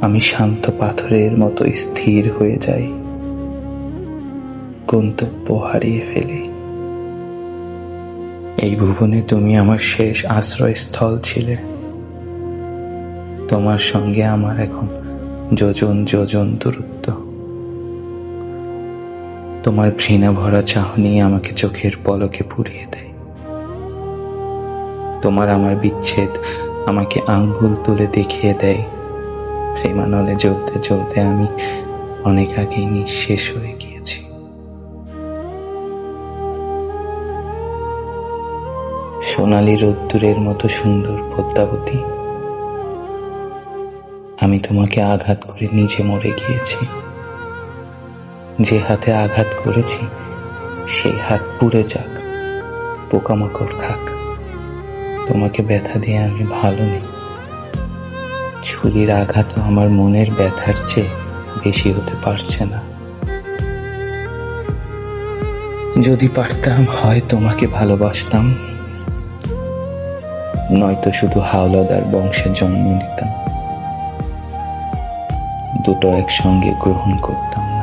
আমি শান্ত পাথরের মতো স্থির হয়ে যাই। গন্তব্য হারিয়ে ফেলি। এই ভুবনে তুমি আমার শেষ আশ্রয়স্থল ছিলে। তোমার সঙ্গে আমার এখন যোজন যোজন দূরত্ব। তোমার ঘৃণা ভরা চাহনি আমাকে চোখের পলকে পুড়িয়ে দেয়। তোমার আমার বিচ্ছেদ আমাকে আঙ্গুল তুলে দেখিয়ে দেয়। প্রেমানলে জ্বলতে জ্বলতে আমি অনেক আগেই নিঃশেষ হয়ে গিয়েছি। সোনালি রোদ্দুরের মতো সুন্দর পদ্মাবতী, আমি তোমাকে আঘাত করে নিজে মরে গিয়েছি। যে হাতে আঘাত করেছি, সেই হাত পুড়ে যাক, পোকামাকড় খাক। তোমাকে ব্যথা দিয়ে আমি ভালো নেই। ছুরির আঘাত আমার মনের ব্যথার চেয়ে বেশি হতে পারছে না। যদি পারতাম, হয় তোমাকে ভালোবাসতাম। নয়তো শুধু হাওলাদার বংশে জন্ম নিতাম। দুটো একসঙ্গে গ্রহণ করতাম